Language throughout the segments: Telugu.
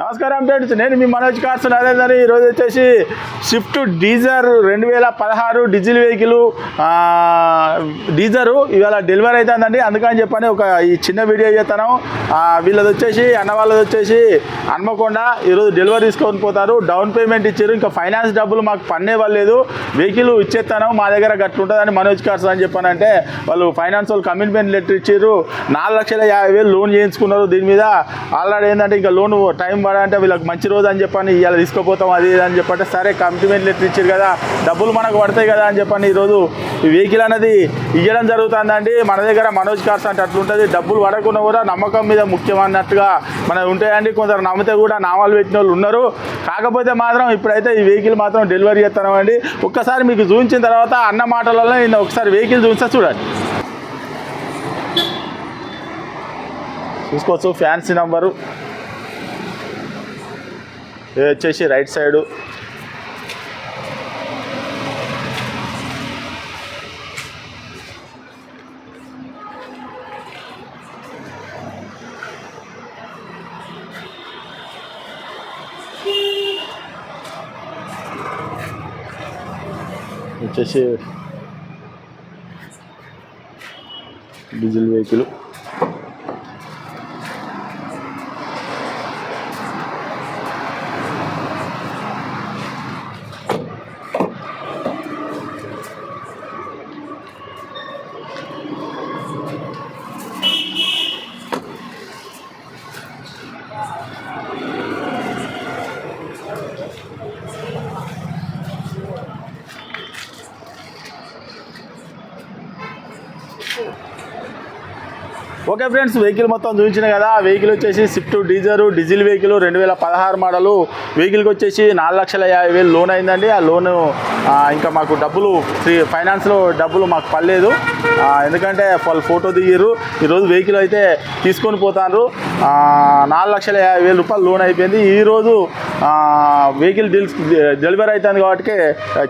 నమస్కారం ఫ్రెండ్స్ నేను మీ మనోజ్ కార్స్ నరేందర్ ఈరోజు వచ్చేసి స్విఫ్ట్ డీజర్ రెండు వేల పదహారు డీజిల్ వెహికల్ డీజరు ఇవాళ డెలివరీ అవుతుందండి అందుకని చెప్పని ఒక ఈ చిన్న వీడియో చేస్తాను వీళ్ళది వచ్చేసి అన్న వాళ్ళది వచ్చేసి హన్మకొండ ఈరోజు డెలివరీ తీసుకొని పోతారు. డౌన్ పేమెంట్ ఇచ్చారు. ఇంకా ఫైనాన్స్ డబ్బులు మాకు పన్నే వెహికల్ ఇచ్చేస్తాను. మా దగ్గర గట్లుంటుందని మనోజ్ కార్స్ అని చెప్పానంటే వాళ్ళు ఫైనాన్స్ వాళ్ళు కమిట్మెంట్ లెటర్ ఇచ్చారు. నాలుగు లక్షల యాభై వేలు లోన్ చేయించుకున్నారు దీని మీద. ఆల్రెడీ ఏంటంటే ఇంకా లోన్ టైం అంటే వీళ్ళకి మంచి రోజు అని చెప్పని ఇవాళ తీసుకుపోతాం అది ఇది అని చెప్పంటే సరే కమిట్మెంట్ లెటర్ ఇచ్చారు కదా డబ్బులు మనకు పడతాయి కదా అని చెప్పని ఈరోజు ఈ వెహికల్ అనేది ఇవ్వడం జరుగుతుందండి. మన దగ్గర మనోజ్ కార్స్ అంటే అట్లుంటుంది డబ్బులు పడకుండా కూడా నమ్మకం మీద ముఖ్యమన్నట్టుగా మన ఉంటాయండి. కొందరు నమ్మితే కూడా నామాలు పెట్టిన వాళ్ళు ఉన్నారు. కాకపోతే మాత్రం ఇప్పుడైతే ఈ వెహికల్ మాత్రం డెలివరీ చేస్తామండి ఒక్కసారి మీకు చూపించిన తర్వాత అన్న మాటలలో నేను ఒకసారి వెహికల్ చూపిస్తా చూడండి. చూసుకోవచ్చు ఫ్యాన్సీ నంబరు ఇది వచ్చేసి రైట్ సైడు. వచ్చేసి diesel vehicle. Okay friends vehicle మొత్తం చూపించిన కదా వెహికల్ వచ్చేసి స్విఫ్ట్ డీజరు డీజిల్ వెహికల్ రెండు వేల పదహారు మోడలు. వెహికల్కి వచ్చేసి నాలుగు లక్షల యాభై వేలు లోన్ అయిందండి. ఆ లోన్ ఇంకా మాకు డబ్బులు ఫ్రీ ఫైనాన్స్లో డబ్బులు మాకు పర్లేదు ఎందుకంటే వాళ్ళు ఫోటో దిగిర్రు. ఈరోజు వెహికల్ అయితే తీసుకొని పోతారు నాలుగు లక్షల యాభై వేలు రూపాయలు లోన్ అయిపోయింది. ఈరోజు వెహికల్ డీల్స్ డెలివరీ అవుతుంది కాబట్టి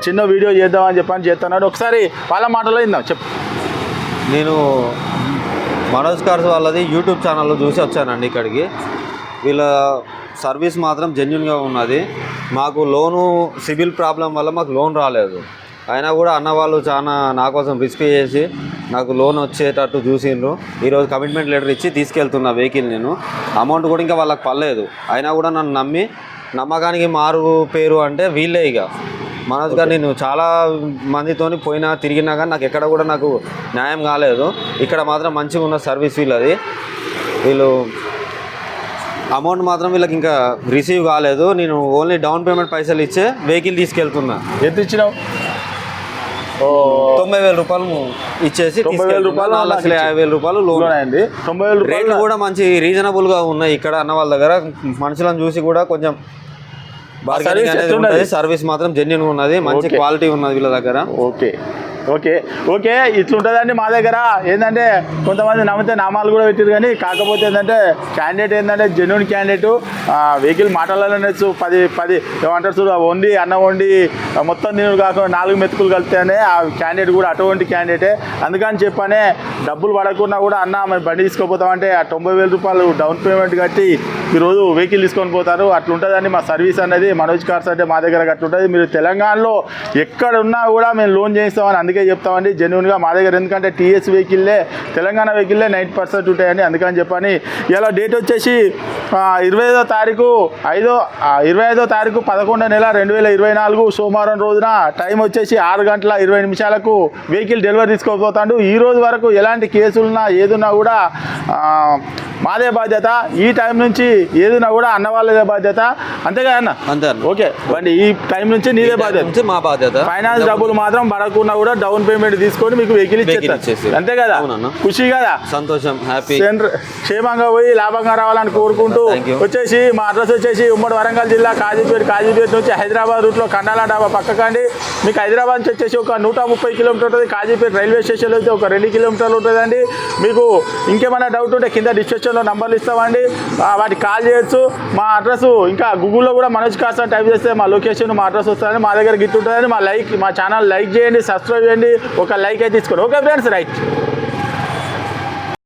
చిన్న వీడియో చేద్దామని చెప్పని చేస్తున్నాడు. ఒకసారి వాళ్ళ మాటలో ఇందాం చెప్పు. నేను మనోజ్ కార్స్ వాళ్ళది యూట్యూబ్ ఛానల్లో చూసి వచ్చానండి ఇక్కడికి. వీళ్ళ సర్వీస్ మాత్రం జెన్యున్గా ఉన్నది. మాకు లోను సివిల్ ప్రాబ్లం వల్ల మాకు లోన్ రాలేదు. అయినా కూడా అన్న వాళ్ళు చాలా నా కోసం రిస్క్ చేసి నాకు లోన్ వచ్చేటట్టు చూసిండ్రు. ఈరోజు కమిట్మెంట్ లెటర్ ఇచ్చి తీసుకెళ్తున్నా వెహికల్ నేను. అమౌంట్ కూడా ఇంకా వాళ్ళకి పర్లేదు అయినా కూడా నన్ను నమ్మి నమ్మకానికి మారు పేరు అంటే వీళ్ళే ఇక. మనోజ్ గారు నేను చాలా మందితోని పోయినా తిరిగినా కానీ నాకు ఎక్కడ కూడా నాకు న్యాయం కాలేదు. ఇక్కడ మాత్రం మంచిగా ఉన్న సర్వీస్ వీళ్ళది వీళ్ళు అమౌంట్ మాత్రం వీళ్ళకి ఇంకా రిసీవ్ కాలేదు. నేను ఓన్లీ డౌన్ పేమెంట్ పైసలు ఇచ్చే వెహికల్ తీసుకెళ్తున్నా. ఎంత ఇచ్చినావు? తొంభై వేల రూపాయలు ఇచ్చేసి తొంభై వేల రూపాయలు నాలుగు లక్షల యాభై వేల రూపాయలు లోన్. అయింది తొంభై వేల రేట్లు కూడా మంచి రీజనబుల్గా ఉన్నాయి ఇక్కడ అన్న వాళ్ళ దగ్గర. మనుషులను చూసి కూడా కొంచెం సర్వీస్ మాత్రం జెన్యున్ ఉన్నది. మంచి. క్వాలిటీ ఉన్నది వీళ్ళ దగ్గర. Okay okay. ఓకే ఇట్లుంటుందండి మా దగ్గర. ఏంటంటే కొంతమంది నమ్మితే నామాలు కూడా పెట్టారు కానీ కాకపోతే ఏంటంటే క్యాండిడేట్ ఏంటంటే జెన్యున్ క్యాండిడేట్ వెహికల్ మాటలలోనే పది పది ఏమంటారు చూడు వండి అన్నం వండి మొత్తం నేను కాకుండా నాలుగు మెతుకులు కలిపితేనే ఆ క్యాండిడేట్ కూడా అటువంటి క్యాండిడేటే అందుకని చెప్పనే డబ్బులు పడకుండా కూడా అన్న మరి బండి తీసుకోపోతామంటే ఆ తొంభై వేల రూపాయలు డౌన్ పేమెంట్ కట్టి ఈరోజు వెహికల్ తీసుకొని పోతారు. అట్లుంటుందండి మా సర్వీస్ అనేది. మనోజ్ కార్స్ అంటే మా దగ్గర అట్లుంటుంది. మీరు తెలంగాణలో ఎక్కడ ఉన్నా కూడా మేము లోన్ చేయిస్తామని అందుకే చెప్తామండి జెన్యున్గా మా దగ్గర. ఎందుకంటే టీఎస్ వెహికల్లే తెలంగాణ వెహికల్లే నైంటీ పర్సెంట్ ఉంటాయండి. అందుకని చెప్పని ఇలా డేట్ వచ్చేసి ఇరవై ఐదో తారీఖు ఐదో ఇరవై ఐదో తారీఖు పదకొండో నెల రెండు వేల ఇరవై నాలుగు సోమవారం రోజున టైం వచ్చేసి ఆరు గంటల ఇరవై నిమిషాలకు వెహికల్ డెలివరీ తీసుకోపోతాడు ఈ రోజు వరకు ఎలాంటి కేసులున్నా ఏదున్నా కూడా మాదే బాధ్యత. ఈ టైం నుంచి ఏదున్నా కూడా అన్న వాళ్ళదే బాధ్యత. అంతేగా అన్న? అంతే. ఓకే. బండి ఈ టైం నుంచి నీదే బాధ్యత. మా బాధ్యత. ఫైనాన్స్ డబ్బులు మాత్రం పడకుండా కూడా డౌన్ పేమెంట్ తీసుకొని మీకు వెహికల్ ఇచ్చేస్తారు. ఇచ్చేసి. అంతే కదా. ఖుషి కదా? సంతోషం హ్యాపీ. క్షేమంగా పోయి లాభంగా రావాలని కోరుకుంటూ. వచ్చేసి మా అడ్రస్ వచ్చేసి ఉమ్మడి వరంగల్ జిల్లా కాజీపేట కాజీపేట నుంచి హైదరాబాద్ రూట్లో కండాల డాబా పక్కకండి. మీకు హైదరాబాద్ నుంచి వచ్చేసి ఒక నూట ముప్పై కిలోమీటర్ ఉంటుంది. కాజీపేట రైల్వే స్టేషన్లో అయితే ఒక రెండు కిలోమీటర్లు ఉంటుందండి. మీకు ఇంకేమైనా డౌట్ ఉంటే కింద డిస్క్రిప్షన్లో నంబర్లు ఇస్తామండి. వాటికి కాల్ చేయొచ్చు. మా అడ్రస్ ఇంకా గూగుల్లో కూడా మనోజ్ అని టైప్ చేస్తే మా లొకేషన్ మా అడ్రస్ వస్తుందని మా దగ్గర గిట్ ఉంటుందని మా లైక్ మా ఛానల్ లైక్ చేయండి సబ్స్క్రైబ్ చేయండి ఒక లైక్ అయితే తీసుకోండి. Okay friends right